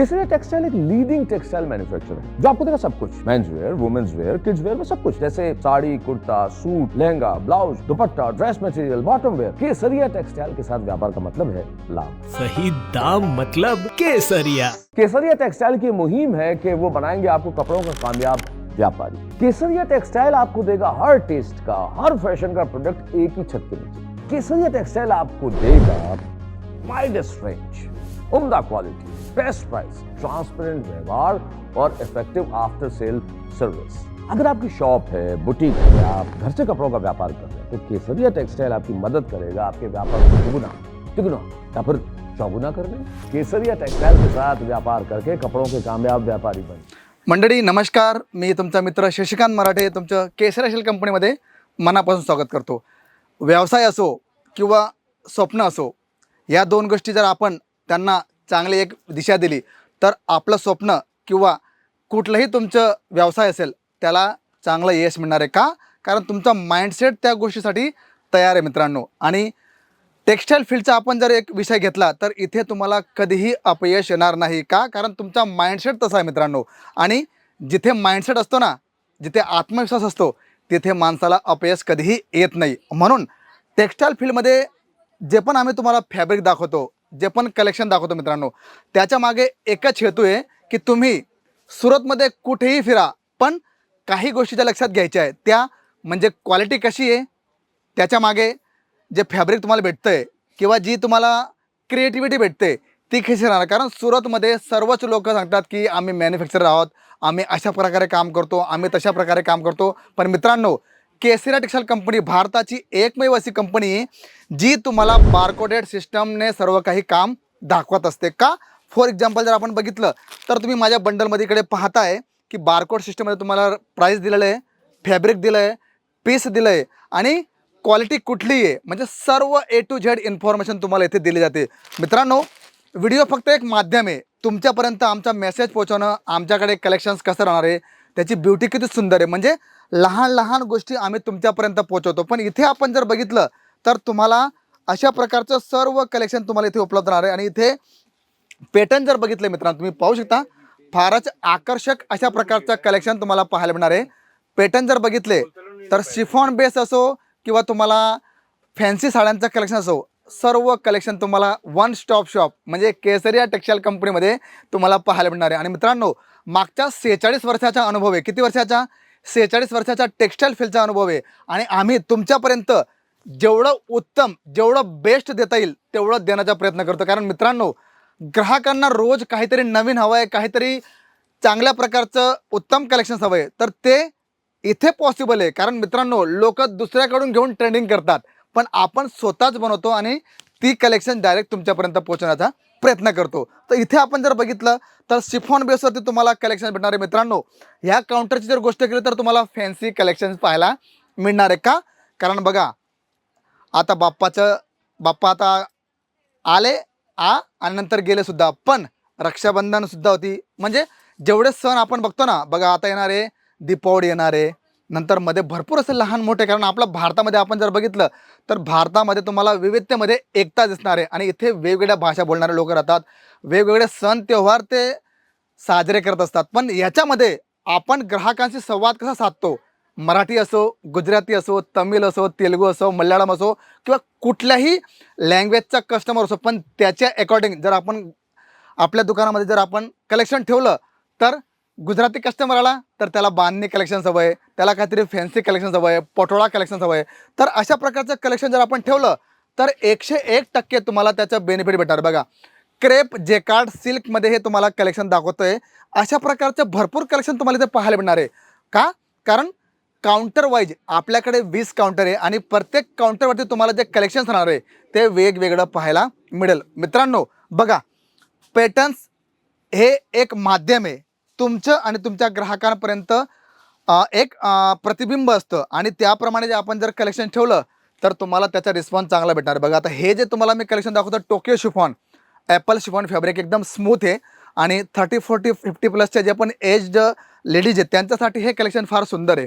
केसरिया textile एक leading textile manufacturer है जो आपको देगा सब कुछ। Men's wear women's wear kids wear में सब कुछ। जैसे sari kurta suit lehenga blouse dupatta dress material bottom wear Kesariya textile के साथ व्यापार का मतलब है लाभ। सही दाम मतलब केसरिया। केसरिया टेक्सटाइल की मुहिम है कि वो बनाएँगे आपको कपड़ों का कामयाब व्यापारी। केसरिया टेक्सटाइल आपको देगा हर टेस्ट का हर फ़ैशन का प्रोडक्ट एक ही छत के नीचे। केसरिया टेक्सटाइल आपको देगा वाइडेस्ट रेंज उम्दा क्वालिटी बेस्ट प्राइस ट्रांसपेरेंट व्यवहार और इफेक्टिव आफ्टर सेल सर्विस अगर आपकी शॉप है बुटीक है आप घर से कपड़ों का व्यापार कर रहे हैं तो केसरिया टेक्सटाइल आपकी मदद करेगा आपके व्यापार को दुगुना तिगुना या फिर चौगुना करने केसरिया टेक्सटाइल के साथ व्यापार करके कपड़ों के कामयाब व्यापारी बने। मंडळी नमस्कार. मी तुमचा मित्र शशिकांत मराठे तुमचं केसराशील कंपनीमध्ये मनापासून स्वागत करतो. व्यवसाय असो किंवा स्वप्न असो या दोन गोष्टी जर आपण त्यांना चांगली एक दिशा दिली. तर आपलं स्वप्न किंवा कुठलंही तुमचं व्यवसाय असेल त्याला चांगलं यश मिळणार आहे का? कारण तुमचा माइंडसेट त्या गोष्टीसाठी तयार आहे मित्रांनो. आणि टेक्स्टाईल फील्डचा आपण जर एक विषय घेतला तर इथे तुम्हाला कधीही अपयश येणार नाही का? कारण तुमचा माइंडसेट तसा आहे मित्रांनो. आणि जिथे माइंडसेट असतो ना जिथे आत्मविश्वास असतो तिथे माणसाला अपयश कधीही येत नाही. म्हणून टेक्स्टाईल फील्डमध्ये जे पण आम्ही तुम्हाला फॅब्रिक दाखवतो जे पण कलेक्शन दाखवतो मित्रांनो त्याच्यामागे एकच हेतू आहे की तुम्ही सुरतमध्ये कुठेही फिरा पण काही गोष्टी ज्या लक्षात घ्यायच्या आहेत. त्या म्हणजे क्वालिटी कशी आहे त्याच्यामागे जे फॅब्रिक तुम्हाला भेटतं आहे किंवा जी तुम्हाला क्रिएटिव्हिटी भेटते ती कशी राहणार? कारण सुरतमध्ये सर्वच लोक सांगतात की आम्ही मॅन्युफॅक्चरर आहोत आम्ही अशा प्रकारे काम करतो आम्ही तशा प्रकारे काम करतो. पण मित्रांनो केसरिया टेक्सटाईल कंपनी भारताची एकमेव अशी कंपनी जी तुम्हाला बारकोडेड सिस्टमने सर्व काही काम दाखवत असते. का? फॉर एक्झाम्पल जर आपण बघितलं तर तुम्ही माझ्या बंडलमध्ये इकडे पाहताय की बारकोड सिस्टममध्ये तुम्हाला प्राईस दिलेलं आहे फॅब्रिक दिलं आहे पीस दिलं आहे आणि क्वालिटी कुठली आहे म्हणजे सर्व ए टू झेड इन्फॉर्मेशन तुम्हाला इथे दिली जाते. मित्रांनो व्हिडिओ फक्त एक माध्यम आहे. तुमच्यापर्यंत आमचा मेसेज पोहोचवणं आमच्याकडे कलेक्शन्स कसं राहणार आहे त्याची ब्युटी किती सुंदर आहे. म्हणजे लहान लहान गोष्टी आम्ही तुमच्यापर्यंत पोहोचवतो. पण इथे आपण जर बघितलं तर तुम्हाला अशा प्रकारचं सर्व कलेक्शन तुम्हाला इथे उपलब्ध राहणार आहे. आणि इथे पॅटर्न जर बघितले मित्रांनो तुम्ही पाहू शकता फारच आकर्षक अशा प्रकारचं कलेक्शन तुम्हाला पाहायला मिळणार आहे. पॅटर्न जर बघितले तर शिफॉन बेस असो किंवा तुम्हाला फॅन्सी साड्यांचं कलेक्शन असो सर्व कलेक्शन तुम्हाला वन स्टॉप शॉप म्हणजे केसरिया टेक्सटाईल कंपनीमध्ये तुम्हाला पाहायला मिळणार आहे. आणि मित्रांनो मागच्या सेहेचाळीस वर्षाचा अनुभव आहे. किती वर्षाचा? सेहेचाळीस वर्षाचा टेक्स्टाईल फील्डचा अनुभव आहे. आणि आम्ही तुमच्यापर्यंत जेवढं उत्तम जेवढं बेस्ट देता येईल तेवढं देण्याचा प्रयत्न करतो. कारण मित्रांनो ग्राहकांना रोज काहीतरी नवीन हवं आहे काहीतरी चांगल्या प्रकारचं उत्तम कलेक्शन्स हवं आहे तर ते इथे पॉसिबल आहे. कारण मित्रांनो लोक दुसऱ्याकडून घेऊन ट्रेंडिंग करतात. पण आपण स्वतःच बनवतो आणि ती कलेक्शन डायरेक्ट तुमच्यापर्यंत पोहोचवण्याचा प्रयत्न करतो. तर इथे आपण जर बघितलं तर सिफॉन बेसवरती तुम्हाला कलेक्शन भेटणार आहे मित्रांनो. ह्या काउंटरची जर गोष्ट केली तर तुम्हाला फॅन्सी कलेक्शन पाहायला मिळणार आहे का? कारण बघा आता बाप्पाचं बाप्पा आता आले आ आणि नंतर गेले सुद्धा. पण रक्षाबंधन सुद्धा होती. म्हणजे जेवढे सण आपण बघतो ना बघा आता येणार आहे दीपावली येणार आहे नंतरमध्ये भरपूर असे लहान मोठे कारण आपलं भारतामध्ये आपण जर बघितलं तर भारतामध्ये तुम्हाला विविधतेमध्ये एकता दिसणार आहे. आणि इथे वेगवेगळ्या भाषा बोलणारे लोक राहतात. वेगवेगळे सण त्योहार ते साजरे करत असतात. पण याच्यामध्ये आपण ग्राहकांशी संवाद कसा साधतो? मराठी असो गुजराती असो तमिळ असो तेलुगू असो मल्याळम असो किंवा कुठल्याही लँग्वेजचा कस्टमर असो पण त्याच्या अकॉर्डिंग जर आपण आपल्या दुकानामध्ये जर आपण कलेक्शन ठेवलं तर गुजराती कस्टमर आला तर त्याला बांधणी कलेक्शन हवं आहे त्याला काहीतरी फॅन्सी कलेक्शन हवं आहे पटोळा कलेक्शन हवं आहे तर अशा प्रकारचं कलेक्शन जर आपण ठेवलं तर एकशे एक टक्के तुम्हाला त्याचं बेनिफिट भेटणार. बघा क्रेप जेकार्ड सिल्कमध्ये हे तुम्हाला कलेक्शन दाखवतं आहे अशा प्रकारचं भरपूर कलेक्शन तुम्हाला इथे पाहायला मिळणार आहे. का? कारण काउंटर वाईज आपल्याकडे वीस काउंटर आहे आणि प्रत्येक काउंटरवरती तुम्हाला जे कलेक्शन राहणार आहे ते वेगवेगळं पाहायला मिळेल. मित्रांनो बघा पॅटर्न्स हे एक माध्यम आहे. तुमचं आणि तुमच्या ग्राहकांपर्यंत एक प्रतिबिंब असतं. आणि त्याप्रमाणे जे आपण जर कलेक्शन ठेवलं तर तुम्हाला त्याचा रिस्पॉन्स चांगला भेटणार. बघा आता हे जे तुम्हाला मी कलेक्शन दाखवतो Tokyo chiffon apple chiffon fabric एकदम स्मूथ आहे. आणि थर्टी फोर्टी फिफ्टी प्लसचे जे पण एज्ड लेडीज आहेत त्यांच्यासाठी हे कलेक्शन फार सुंदर आहे.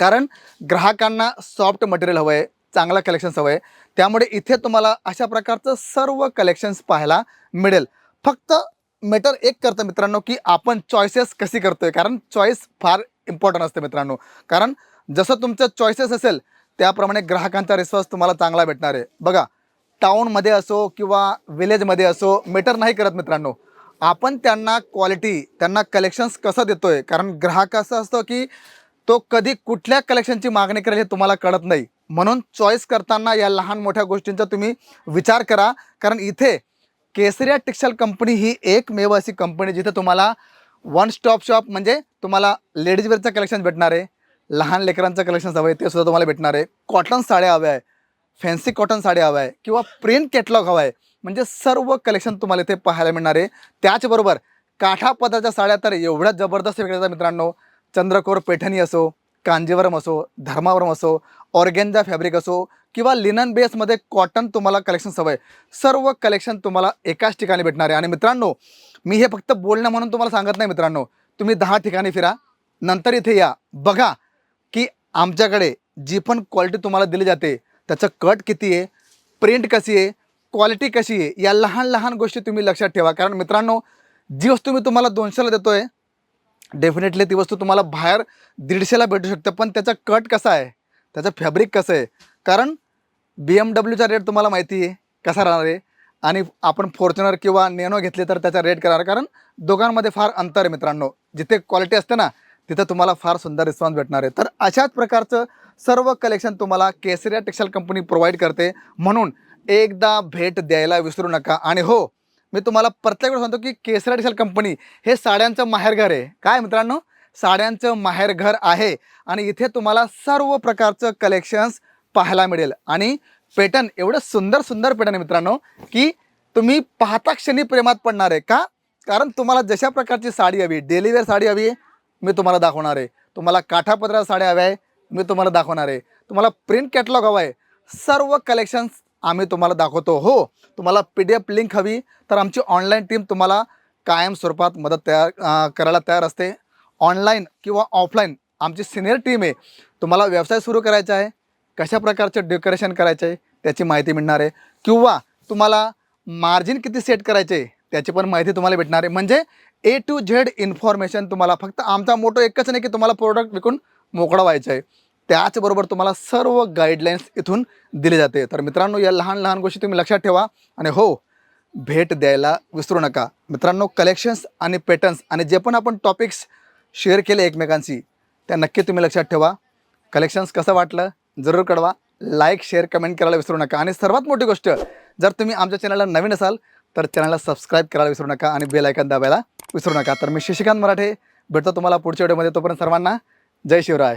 कारण ग्राहकांना सॉफ्ट मटेरियल हवं आहे चांगलं कलेक्शन्स हवं आहे. त्यामुळे इथे तुम्हाला अशा प्रकारचं सर्व कलेक्शन्स पाहायला मिळेल. फक्त मॅटर एक करतं मित्रांनो की आपण चॉईसेस कशी करतोय. कारण चॉईस फार इम्पॉर्टंट असते मित्रांनो. कारण जसं तुमचं चॉईसेस असेल त्याप्रमाणे ग्राहकांचा रिस्पॉन्स तुम्हाला चांगला भेटणार आहे. बघा टाऊनमध्ये असो किंवा विलेजमध्ये असो मेटर नाही करत मित्रांनो. आपण त्यांना क्वालिटी त्यांना कलेक्शन्स कसं देतोय? कारण ग्राहक असं असतं की तो कधी कुठल्या कलेक्शनची मागणी करेल हे तुम्हाला कळत नाही. म्हणून चॉईस करताना या लहान मोठ्या गोष्टींचा तुम्ही विचार करा. कारण इथे केसरिया टेक्सटाईल कंपनी ही एकमेव अशी कंपनी जिथे तुम्हाला वन स्टॉप शॉप म्हणजे तुम्हाला लेडीजवेअरचं कलेक्शन भेटणार आहे. लहान लेकरांचं कलेक्शन हवं आहे ते सुद्धा तुम्हाला भेटणार आहे. कॉटन साड्या हव्या आहे. फॅन्सी कॉटन साड्या हव्या आहे. किंवा प्रिंट कॅटलॉग हवा आहे. म्हणजे सर्व कलेक्शन तुम्हाला इथे पाहायला मिळणार आहे. त्याचबरोबर काठापदाच्या साड्या तर एवढ्या जबरदस्त वेगळ्या मित्रांनो. चंद्रकोर पैठणी असो कांजीवरम असो धर्मावरम असो ऑर्गेन्झा फॅब्रिक असो किंवा लिनन बेसमध्ये कॉटन तुम्हाला कलेक्शन सवय सर्व कलेक्शन तुम्हाला एकाच ठिकाणी भेटणार आहे. आणि मित्रांनो मी हे फक्त बोलणं म्हणून तुम्हाला सांगत नाही मित्रांनो. तुम्ही दहा ठिकाणी फिरा नंतर इथे या. बघा की आमच्याकडे जी पण क्वालिटी तुम्हाला दिली जाते त्याचं कट किती आहे प्रिंट कशी आहे क्वालिटी कशी आहे या लहान लहान गोष्टी तुम्ही लक्षात ठेवा. कारण मित्रांनो जी वस्तू मी तुम्हाला दोनशेला देतो आहे डेफिनेटली ती वस्तू तुम्हाला बाहेर दीडशेला भेटू शकते पण त्याचा कट कसा आहे? त्याचं फॅब्रिक कसं आहे? कारण बी एम डब्ल्यूचा रेट तुम्हाला माहिती आहे कसा राहणार आहे? आणि आपण फॉर्च्युनर किंवा नेनो घेतले तर त्याचा रेट करणार कारण दोघांमध्ये फार अंतर आहे मित्रांनो. जिथे क्वालिटी असते ना तिथं तुम्हाला फार सुंदर रिस्पॉन्स भेटणार आहे. तर अशाच प्रकारचं सर्व कलेक्शन तुम्हाला केसरिया टेक्सटाईल कंपनी प्रोव्हाइड करते. म्हणून एकदा भेट द्यायला विसरू नका. आणि हो मी तुम्हाला प्रत्येक वेळेस सांगतो की केसरा डिसेल कंपनी हे साड्यांचं माहेरघर आहे. काय मित्रांनो? साड्यांचं माहेरघर आहे आणि इथे तुम्हाला सर्व प्रकारचं कलेक्शन्स पाहायला मिळेल. आणि पेटर्न एवढं सुंदर सुंदर पेटर्न आहे मित्रांनो की तुम्ही पाहता क्षणी प्रेमात पडणार आहे का? कारण तुम्हाला जशा प्रकारची साडी हवी डेलीवेअर साडी हवी आहे मी तुम्हाला दाखवणार आहे. तुम्हाला काठापत्रा साड्या हव्या आहे मी तुम्हाला दाखवणार आहे. तुम्हाला प्रिंट कॅटलॉग हवा आहे. सर्व कलेक्शन्स आम्ही तुम्हाला दाखवतो. हो तुम्हाला पी डी एफ लिंक हवी तर आमची ऑनलाईन टीम तुम्हाला कायम स्वरूपात मदत तयार करायला तयार असते. ऑनलाईन किंवा ऑफलाईन आमची सिनियर टीम आहे. तुम्हाला व्यवसाय सुरू करायचा आहे. कशा प्रकारचं डेकोरेशन करायचं आहे त्याची माहिती मिळणार आहे. किंवा तुम्हाला मार्जिन किती सेट करायचे आहे त्याची पण माहिती तुम्हाला भेटणार आहे. म्हणजे ए टू झेड इन्फॉर्मेशन तुम्हाला फक्त आमचा मोटो एकच नाही की तुम्हाला प्रोडक्ट विकून मोकळं व्हायचं आहे. त्याचबरोबर तुम्हाला सर्व गाईडलाईन्स इथून दिले जाते. तर मित्रांनो या लहान लहान गोष्टी तुम्ही लक्षात ठेवा. आणि हो भेट द्यायला विसरू नका. मित्रांनो कलेक्शन्स आणि पॅटर्न्स आणि जे पण आपण टॉपिक्स शेअर केले एकमेकांशी त्या नक्की तुम्ही लक्षात ठेवा. कलेक्शन्स कसं वाटलं? जरूर कळवा. लाईक शेअर कमेंट करायला विसरू नका. आणि सर्वात मोठी गोष्ट जर तुम्ही आमच्या चॅनलला नवीन असाल तर चॅनलला सबस्क्राईब करायला विसरू नका आणि बेल आयकन दाबायला विसरू नका. तर मी शशिकांत मराठे भेटतो तुम्हाला पुढच्या व्हिडिओमध्ये तोपर्यंत सर्वांना जय शिवराय.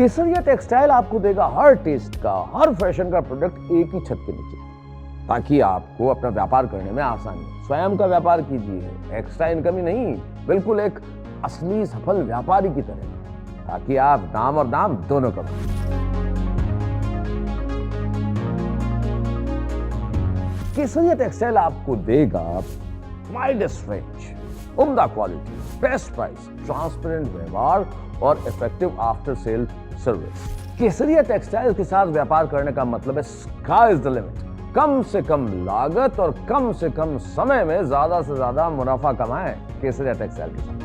केसरिया टेक्सटाइल आपको देगा हर टेस्ट का, हर फ़ैशन का प्रोडक्ट एक ही छत के नीचे, ताकि आपको अपना व्यापार करने में आसानी स्वयं का व्यापार कीजिए एक्स्ट्रा इनकम ही नहीं, बिल्कुल एक असली सफल व्यापारी की तरह, ताकि आप दाम और दाम दोनों कमाएँ। केसरिया टेक्सटाइल आपको देगा वाइडेस्ट रेंज उम्दा क्वालिटी बेस्ट प्राइस ट्रांसपेरेंट व्यवहार और effective after sale service Kesariya textile के साथ व्यापार करने का मतलब है स्काई इज़ द लिमिट कम से कम लागत और कम से कम समय में ज़्यादा से ज़्यादा मुनाफा कमाएँ केसरिया टेक्सटाइल के साथ।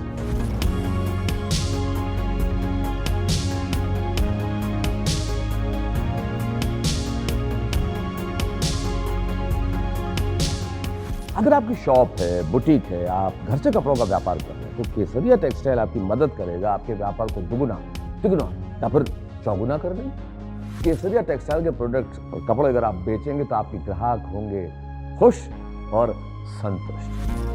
अगर आपकी शॉप है, बुटीक है, आप घर से कपड़ों का व्यापार कर रहे हैं तो केसरिया टेक्सटाइल आपकी मदद करेगा, आपके व्यापार को दुगुना, तिगुना, या फिर चौगुना कर देंगे। केसरिया टेक्सटाइल के प्रोडक्ट्स और कपड़े अगर आप बेचेंगे तो आपके ग्राहक होंगे खुश और संतुष्ट।